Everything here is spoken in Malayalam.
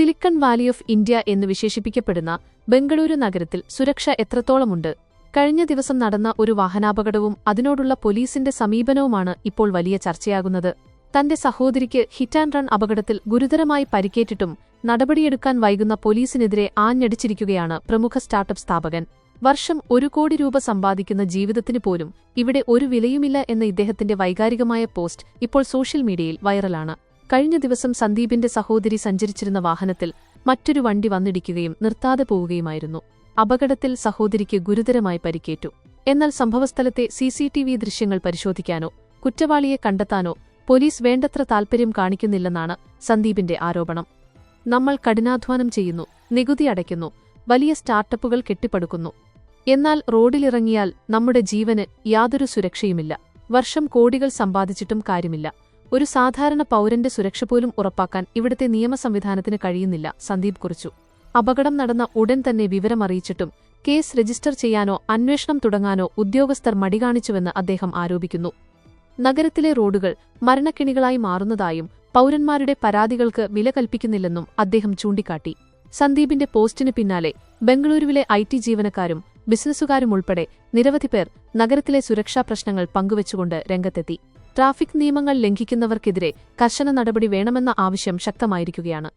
സിലിക്കൺ വാലി ഓഫ് ഇന്ത്യ എന്ന് വിശേഷിപ്പിക്കപ്പെടുന്ന ബംഗളൂരു നഗരത്തിൽ സുരക്ഷ എത്രത്തോളമുണ്ട്? കഴിഞ്ഞ ദിവസം നടന്ന ഒരു വാഹനാപകടവും അതിനോടുള്ള പോലീസിന്റെ സമീപനവുമാണ് ഇപ്പോൾ വലിയ ചർച്ചയാകുന്നത്. തന്റെ സഹോദരിക്ക് ഹിറ്റ് ആൻഡ് റൺ അപകടത്തിൽ ഗുരുതരമായി പരിക്കേറ്റിട്ടും നടപടിയെടുക്കാൻ വൈകുന്ന പോലീസിനെതിരെ ആഞ്ഞടിച്ചിരിക്കുകയാണ് പ്രമുഖ സ്റ്റാർട്ടപ്പ് സ്ഥാപകൻ. വർഷം ഒരു കോടി രൂപ സമ്പാദിക്കുന്ന ജീവിതത്തിന് പോലും ഇവിടെ ഒരു വിലയുമില്ല എന്ന ഇദ്ദേഹത്തിന്റെ വൈകാരികമായ പോസ്റ്റ് ഇപ്പോൾ സോഷ്യൽ മീഡിയയിൽ വൈറലാണ്. കഴിഞ്ഞ ദിവസം സന്ദീപിന്റെ സഹോദരി സഞ്ചരിച്ചിരുന്ന വാഹനത്തിൽ മറ്റൊരു വണ്ടി വന്നിടിക്കുകയും നിർത്താതെ പോവുകയുമായിരുന്നു. അപകടത്തിൽ സഹോദരിക്ക് ഗുരുതരമായി പരിക്കേറ്റു. എന്നാൽ സംഭവസ്ഥലത്തെ സിസിടിവി ദൃശ്യങ്ങൾ പരിശോധിക്കാനോ കുറ്റവാളിയെ കണ്ടെത്താനോ പോലീസ് വേണ്ടത്ര താൽപര്യം കാണിക്കുന്നില്ലെന്നാണ് സന്ദീപിന്റെ ആരോപണം. നമ്മൾ കഠിനാധ്വാനം ചെയ്യുന്നു നികുതി അടയ്ക്കുന്നു വലിയ സ്റ്റാർട്ടപ്പുകൾ കെട്ടിപ്പടുക്കുന്നു. എന്നാൽ റോഡിലിറങ്ങിയാൽ നമ്മുടെ ജീവന് യാതൊരു സുരക്ഷയുമില്ല. വർഷം കോടികൾ സമ്പാദിച്ചിട്ടും കാര്യമില്ല. ഒരു സാധാരണ പൗരന്റെ സുരക്ഷ പോലും ഉറപ്പാക്കാൻ ഇവിടുത്തെ നിയമ സംവിധാനത്തിന് കഴിയുന്നില്ല സന്ദീപ് കുറിച്ചു. അപകടം നടന്ന ഉടൻ തന്നെ വിവരമറിയിച്ചിട്ടും കേസ് രജിസ്റ്റർ ചെയ്യാനോ അന്വേഷണം തുടങ്ങാനോ ഉദ്യോഗസ്ഥർ മടികാണിച്ചുവെന്ന് അദ്ദേഹം ആരോപിക്കുന്നു. നഗരത്തിലെ റോഡുകൾ മരണക്കിണികളായി മാറുന്നതായും പൗരന്മാരുടെ പരാതികൾക്ക് വില കൽപ്പിക്കുന്നില്ലെന്നും അദ്ദേഹം ചൂണ്ടിക്കാട്ടി. സന്ദീപിന്റെ പോസ്റ്റിന് പിന്നാലെ ബംഗളൂരുവിലെ ഐ ടി ജീവനക്കാരും ബിസിനസ്സുകാരുമുൾപ്പെടെ നിരവധി പേർ നഗരത്തിലെ സുരക്ഷാ പ്രശ്നങ്ങൾ പങ്കുവച്ചുകൊണ്ട് രംഗത്തെത്തി. ട്രാഫിക് നിയമങ്ങൾ ലംഘിക്കുന്നവർക്കെതിരെ കർശന നടപടി വേണമെന്ന ആവശ്യം ശക്തമായിരിക്കുകയാണ്